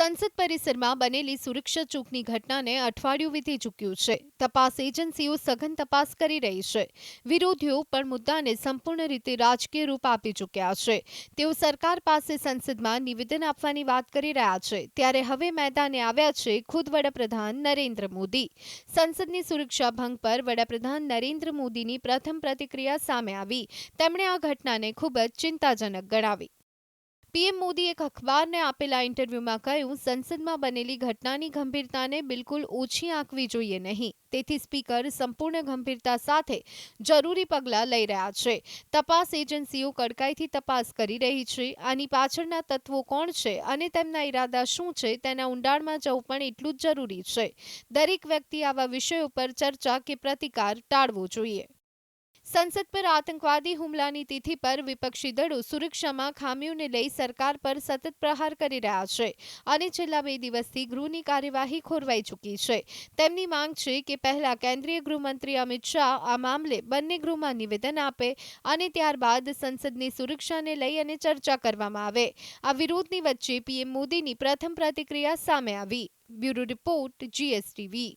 સંસદ પરિસરમાં બનેલી સુરક્ષા ચૂકની ઘટનાને અઠવાડિયું વીતી ચૂક્યું છે. તપાસ એજન્સીઓ સઘન તપાસ કરી રહી છે. વિરોધીઓ પણ મુદ્દાને સંપૂર્ણ રીતે રાજકીય રૂપ આપી ચૂક્યા છે. તેઓ સરકાર પાસે સંસદમાં નિવેદન આપવાની વાત કરી રહ્યા છે. ત્યારે હવે મેદાને આવ્યા છે ખુદ વડાપ્રધાન નરેન્દ્ર મોદી. સંસદની સુરક્ષા ભંગ પર વડાપ્રધાન નરેન્દ્ર મોદીની પ્રથમ પ્રતિક્રિયા સામે આવી. તેમણે આ ઘટનાને ખૂબ જ ચિંતાજનક ગણાવી. પીએમ મોદી એક અખબારને આપેલા ઇન્ટરવ્યુમાં કહ્યું, સંસદમાં બનેલી ઘટનાની ગંભીરતાને બિલકુલ ઓછી આંકવી જોઈએ નહીં. તેથી સ્પીકર સંપૂર્ણ ગંભીરતા સાથે જરૂરી પગલાં લઈ રહ્યા છે. તપાસ એજન્સીઓ કડકાઈથી તપાસ કરી રહી છે. આની પાછળના તત્વો કોણ છે અને તેમના ઈરાદા શું છે તેના ઊંડાણમાં જવું પણ એટલું જ જરૂરી છે. દરેક વ્યક્તિ આવા વિષયો પર ચર્ચા કે પ્રતિકાર ટાળવો જોઈએ. સંસદ પર આતંકવાદી હુમલાની તિથિ પર વિપક્ષી દળો સુરક્ષામાં ખામીઓને લઈ સરકાર પર સતત પ્રહાર કરી રહ્યા છે અને છેલ્લા બે દિવસથી ગૃહની કાર્યવાહી ખોરવાઈ ચૂકી છે. તેમની માંગ છે કે પહેલા કેન્દ્રીય ગૃહમંત્રી અમિત શાહ આ મામલે બંને ગૃહમાં નિવેદન આપે અને ત્યારબાદ સંસદની સુરક્ષાને લઈ અને ચર્ચા કરવામાં આવે. આ વિરોધની વચ્ચે પીએમ મોદીની પ્રથમ પ્રતિક્રિયા સામે આવી. Bureau report GSTV.